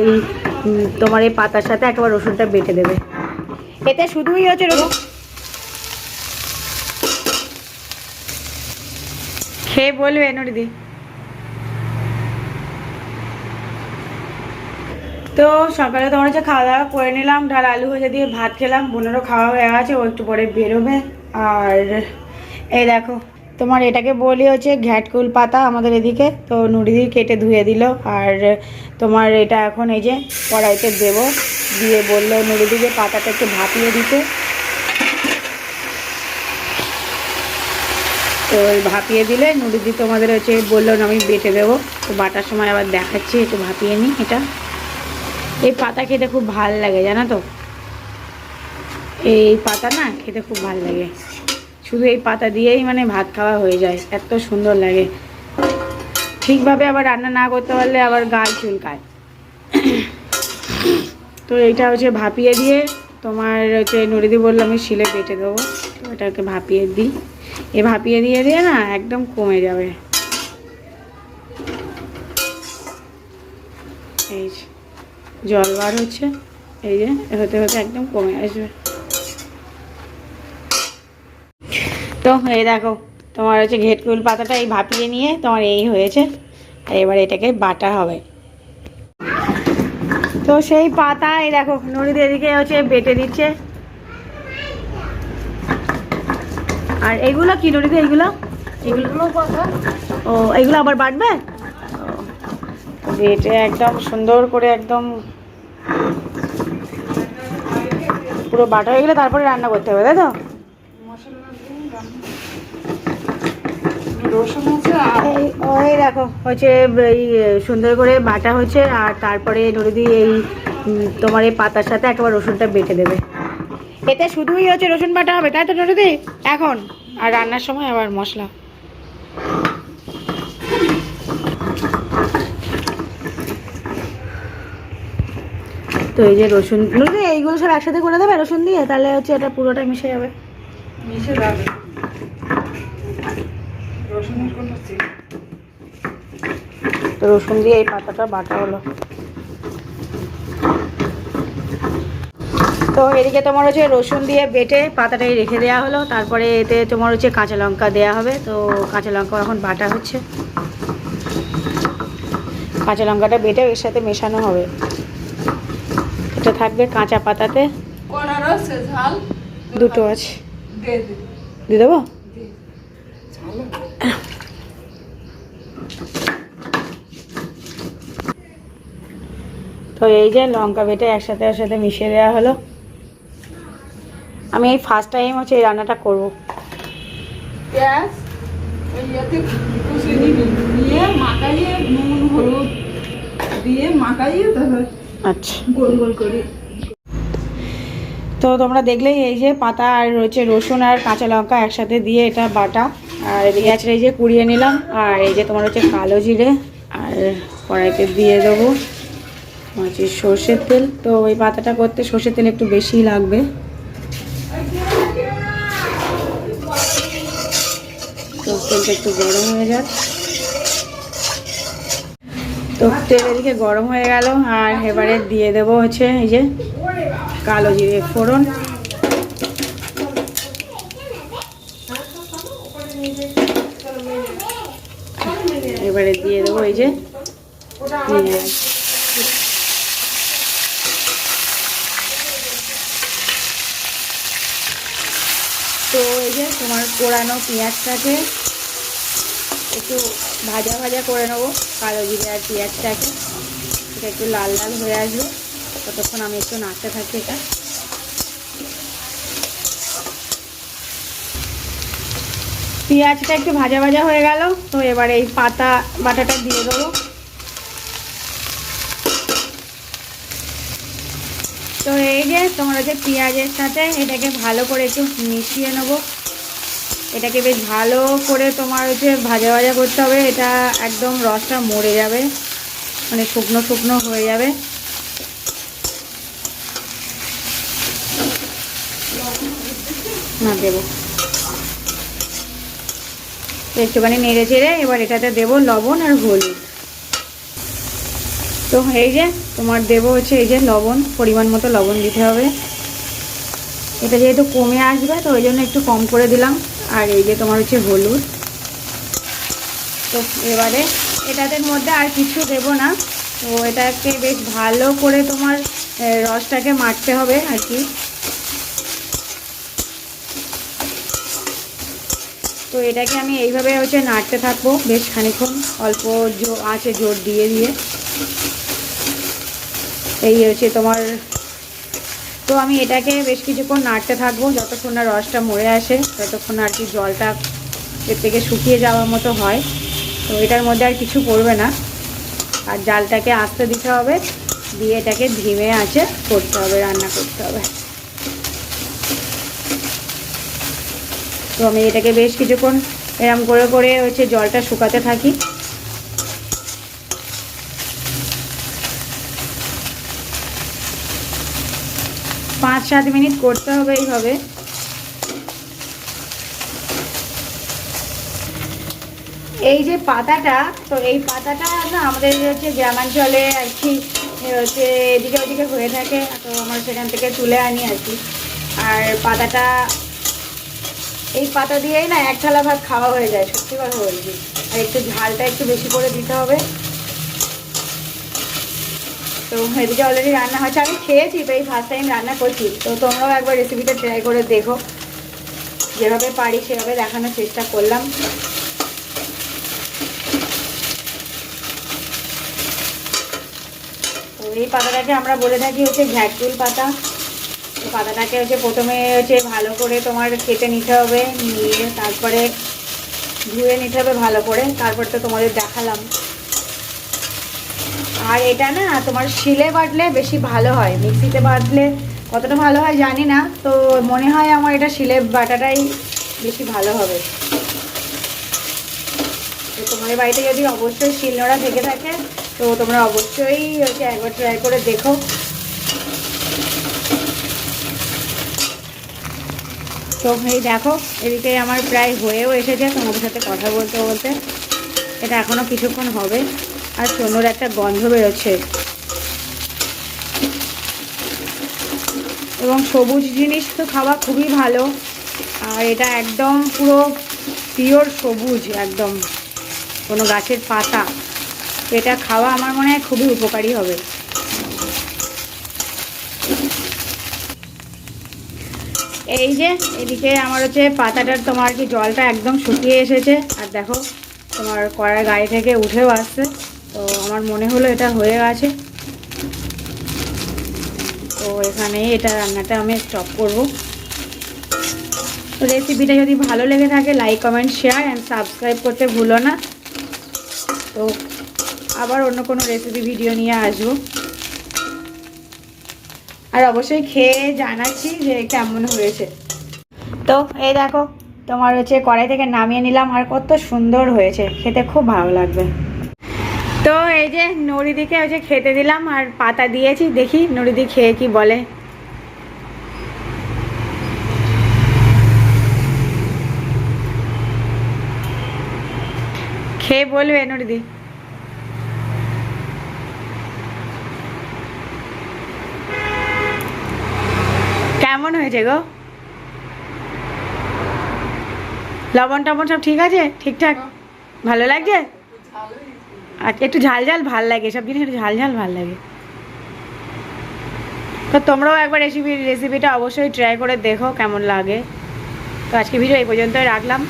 এই তোমার এই পাতার সাথে একবার রসুনটা বেটে দেবে। এতে শুধুই হচ্ছে রসুন। খেয়ে বলবে নরিদি তো সকালে তোমার হচ্ছে খাওয়া দাওয়া করে নিলাম, ডাল, আলু ভাজা দিয়ে ভাত খেলাম, বোনেরও খাওয়া হয়ে গেছে, ও একটু পরে বেরোবে। আর এই দেখো তোমার এটাকে বলি হচ্ছে ঘ্যাটকুল পাতা আমাদের এদিকে। তো নুড়িদি কেটে ধুয়ে দিল। আর তোমার এটা এখন এই যে কড়াইতে দেবো। দিয়ে বলল নুড়িদি যে পাতাটা একটু ভাপিয়ে দিতে। তো ভাপিয়ে দিলে নুড়িদি তোমাদের হচ্ছে বলল আমি বেটে দেবো। তো বাটার সময় আবার দেখাচ্ছি, একটু ভাপিয়ে নিই এটা। এই পাতা খেতে খুব ভালো লাগে, জানো তো? এই পাতা না খেতে খুব ভালো লাগে। শুধু এই পাতা দিয়েই মানে ভাত খাওয়া হয়ে যায়, এত সুন্দর লাগে। ঠিকভাবে আবার রান্না না করতে পারলে আবার গাল চুলকায়। তো এইটা হচ্ছে ভাপিয়ে দিয়ে তোমার হচ্ছে নড়িদি বলল আমি শিলে বেটে দেবো, তো এটাকে ভাপিয়ে দিই। এ ভাপিয়ে দিয়ে দিয়ে না একদম কমে যাবে। এই জল বার হচ্ছে, এই যে হতে হতে একদম কমে আসবে। তো এই দেখো তোমার হচ্ছে ঘেটকুল পাতাটা এই ভাপিয়ে নিয়ে তোমার এই হয়েছে। আর এবার এটাকে বাটা হবে। তো সেই পাতা এই দেখো নদীর এদিকে হচ্ছে বেটে দিচ্ছে। আর এগুলো কি নদীতে এইগুলো এগুলো ও এগুলো আবার বাটবে? বেটে একদম সুন্দর করে একদম পুরো বাটা হয়ে গেলে তারপরে রান্না করতে হবে তাই তো? রসুন আছে আর এই ওই দেখো হচ্ছে এই সুন্দর করে বাটা হচ্ছে আর তারপরে নদী এই তোমার এই পাতার সাথে একেবারে রসুনটা বেটে দেবে। এতে শুধুই হচ্ছে রসুন বাটা হবে তাই তো নদী এখন। আর রান্নার সময় আবার মশলা। তো এই যে রসুন এইগুলো সব একসাথে করে দেবে রসুন দিয়ে? তাহলে হচ্ছে এটা পুরোটা মিশে যাবে। মিশে যাবে। রসুনের কোনো চিনি তো রসুন দিয়ে এই পাতাটা বাটা হলো। তো এদিকে তোমার হচ্ছে রসুন দিয়ে বেটে পাতাটাই রেখে দেওয়া হলো। তারপরে এতে তোমার হচ্ছে কাঁচা লঙ্কা দেওয়া হবে। তো কাঁচা লঙ্কা এখন বাটা হচ্ছে। কাঁচা লঙ্কাটা বেটে এর সাথে মেশানো হবে। এটা থাকবে কাঁচা পাতাতে। দুটো আছে। দিয়ে দেবো? তো এই যে লঙ্কা বেটে একসাথে একসাথে মিশিয়ে দেওয়া হলো। আমি এই ফার্স্ট টাইম হচ্ছে এই রান্নাটা করব। পেঁয়াজ ওই ইয়েতে কুচি নিবি নিয়ে মাখাইয়ে নুন হলুদ দিয়ে মাখাইয়ে তারপর আচ্ছা। গোল গোল করে। তো তোমরা দেখলেই এই যে পাতা আর রয়েছে রসুন আর কাঁচা লঙ্কা একসাথে দিয়ে এটা বাটা। আর এদিকে আছে এই যে কুড়িয়ে নিলাম। আর এই যে তোমার হচ্ছে কালো জিরে আর কড়াইতে দিয়ে দেবো। হচ্ছে সর্ষের তেল। তো ওই পাতাটা করতে সর্ষের তেল একটু বেশিই লাগবে। তেলটা একটু গরম হয়ে যাক। তো তেল এদিকে গরম হয়ে গেল, আর এবারে দিয়ে দেবো হচ্ছে এই যে কালো জিরে ফোড়ন। এবারে দিয়ে দেবো এই যে পেঁয়াজ। তো এই যে তোমার কোরানো পেঁয়াজটাকে একটু ভাজা ভাজা করে নেব, কালো জিরে আর পেঁয়াজটাকে। এটা একটু লাল লাল হয়ে আসবে, ততক্ষণ আমি একটু নাড়তে থাকি এটা। পেঁয়াজটা একটু ভাজা ভাজা হয়ে গেল, তো এবার এই পাতা বাটাটা দিয়ে দেবো। তো এই যে তোমার হচ্ছে পেঁয়াজের সাথে এটাকে ভালো করে একটু মিশিয়ে নেব এটাকে বেশ ভালো করে তোমার হচ্ছে ভাজা ভাজা করতে হবে, এটা একদম রসটা মরে যাবে মানে শুকনো শুকনো হয়ে যাবে। না, দেবো। একটুখানি নেড়ে চেড়ে এবার এটাতে দেবো লবণ আর হলুদ। তো এই যে তোমার দেবো হচ্ছে এই যে লবণ, পরিমাণ মতো লবণ দিতে হবে। এটা যেহেতু কমে আসবে, তো ওই জন্য একটু কম করে দিলাম। আর এই যে তোমার হচ্ছে হলুদ। তো এবারে এটাদের মধ্যে আর কিছু দেব না। তো এটাকে বেশ ভালো করে তোমার রসটাকে মারতে হবে আর কি। তো এটাকে আমি এইভাবে হচ্ছে নাড়তে থাকব বেশ খানিক্ষণ অল্প আছে জোর দিয়ে দিয়ে। এই হচ্ছে তোমার তো আমি এটাকে বেশ কিছুক্ষণ নাড়তে থাকব, যতক্ষণ না রসটা মরে আসে, ততক্ষণ আর কি জলটা এর থেকে শুকিয়ে যাওয়ার মতো হয়। তো এটার মধ্যে আর কিছু পড়বে না। আর জালটাকে আস্তে দিতে হবে, দিয়ে এটাকে ধিমে আছে করতে হবে, রান্না করতে হবে। তো আমি এটাকে বেশ কিছুক্ষণ এরম করে করে হচ্ছে জলটা শুকাতে থাকি। পাঁচ সাত মিনিট করতে হবে এইভাবে। এই যে পাতাটা, তো এই পাতাটা না আমাদের হচ্ছে গ্রামাঞ্চলে আর কি হচ্ছে এদিকে ওদিকে হয়ে থাকে, তো আমরা সেখান থেকে তুলে আনি আর কি। আর পাতাটা, এই পাতা দিয়েই না এক থালা ভাত খাওয়া হয়ে যায়, সত্যি কথা বলছি। আর একটু ঝালটা একটু বেশি করে দিতে হবে। তো এদিকে অলরেডি রান্না হচ্ছে আমি খেয়েছি তো এই ফার্স্ট টাইম রান্না করছি। তো তোমরাও একবার রেসিপিটা ট্রাই করে দেখো। যেভাবে পারি সেভাবে দেখানোর চেষ্টা করলাম। তো এই পাতাটাকে আমরা বলে থাকি হচ্ছে ঘ্যাটকুল পাতা। পাতাটাকে হচ্ছে প্রথমে হচ্ছে ভালো করে তোমার কেটে নিতে হবে, নিয়ে তারপরে ধুয়ে নিতে হবে ভালো করে। তারপর তো তোমাদের দেখালাম। আর এটা না, তোমার শিলে বাটলে বেশি ভালো হয়। মিক্সিতে বাটলে কতটা ভালো হয় জানি না, তো মনে হয় আমার এটা শিলে বাটাটাই বেশি ভালো হবে। তো তোমাদের বাড়িতে যদি অবশ্যই শিলনোড়া থেকে থাকে, তো তোমরা অবশ্যই হচ্ছে একবার ট্রাই করে দেখো। তো এই দেখো, এদিকে আমার প্রায় হয়েও এসেছে, তোমাদের সাথে কথা বলতে বলতে। এটা এখনও কিছুক্ষণ হবে। আর সোনোর একটা গন্ধ বেরোচ্ছে। এবং সবুজ জিনিস তো খাওয়া খুবই ভালো। আর এটা একদম পুরো পিওর সবুজ একদম। কোনো গাছের পাতা। এটা খাওয়া আমার মনে হয় খুবই উপকারী হবে। এই যে, এদিকে আমার হচ্ছে পাতাটার তোমার কি জলটা একদম শুকিয়ে এসেছে। আর দেখো, তোমার কড়ার গায়ে থেকে উঠেও আসছে। আমার মনে হলো এটা হয়ে গেছে। তো এখানে এটা রান্নাটা আমি স্টপ করব। তো রেসিপিটা যদি ভালো লেগে থাকে like comment share and subscribe করতে ভুলো না। তো আবার অন্য কোনো রেসিপি ভিডিও নিয়ে আসব। আর অবশ্যই খেয়ে জানাচ্ছি যে কেমন হয়েছে। তো এই দেখো, তোমার হচ্ছে কড়াই থেকে নামিয়ে নিলাম আর কত সুন্দর হয়েছে। খেতে খুব ভালো লাগবে। তো এই যে নড়িদিকে ওই যে খেতে দিলাম আর পাতা দিয়েছি, দেখি নড়িদি খেয়ে কি বলে। খেয়ে বলবে নড়িদি কেমন হয়েছে গো? লবণ টবণ সব ঠিক আছে? ঠিকঠাক? ভালো লাগছে? আর একটু ঝাল ঝাল ভালো লাগে, এসব জিনিস একটু ঝাল ঝাল ভালো লাগে। তো তোমরাও একবার রেসিপি রেসিপিটা অবশ্যই ট্রাই করে দেখো কেমন লাগে। তো আজকে ভিডিও এই পর্যন্তই রাখলাম।